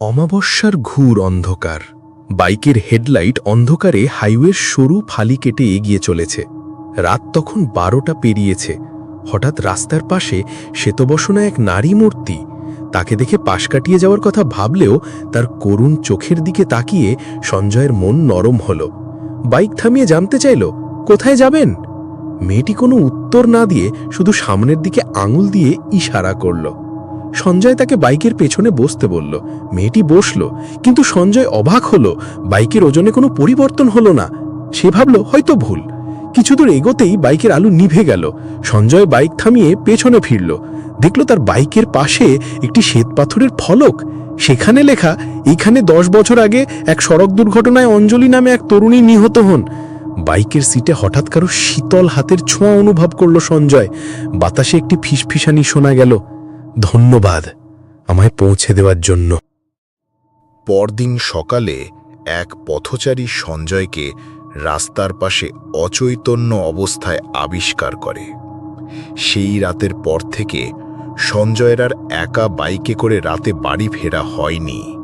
অমাবস্যার ঘুর অন্ধকার। বাইকের হেডলাইট অন্ধকারে হাইওয়ের সরু ফালি কেটে এগিয়ে চলেছে। রাত তখন বারোটা পেরিয়েছে। হঠাৎ রাস্তার পাশে শ্বেতবসনা এক নারী মূর্তি। তাকে দেখে পাশ কাটিয়ে যাওয়ার কথা ভাবলেও তার করুণ চোখের দিকে তাকিয়ে সঞ্জয়ের মন নরম হল। বাইক থামিয়ে জানতে চাইল, কোথায় যাবেন? মেয়েটি কোনো উত্তর না দিয়ে শুধু সামনের দিকে আঙুল দিয়ে ইশারা করল। সঞ্জয় তাকে বাইকের পেছনে বসতে বলল। মেয়েটি বসল, কিন্তু সঞ্জয় অবাক হলো, বাইকের ওজনে কোনো পরিবর্তন হলো না। সে ভাবল, হয়তো ভুল। কিছু দূর এগোতেই বাইকের আলু নিভে গেল। সঞ্জয় বাইক থামিয়ে পেছনে ফিরল। দেখল তার বাইকের পাশে একটি শ্বেতপাথরের ফলক। সেখানে লেখা, এখানে দশ বছর আগে এক সড়ক দুর্ঘটনায় অঞ্জলি নামে এক তরুণী নিহত হন। বাইকের সিটে হঠাৎ কারও শীতল হাতের ছোঁয়া অনুভব করল সঞ্জয়। বাতাসে একটি ফিসফিসানি শোনা গেল। ধন্যবাদ আমায় পৌঁছে দেওয়ার জন্য। পরদিন সকালে এক পথচারী সঞ্জয়কে রাস্তার পাশে অচৈতন্য অবস্থায় আবিষ্কার করে। সেই রাতের পর থেকে সঞ্জয়ের আর একা বাইকে করে রাতে বাড়ি ফেরা হয়নি।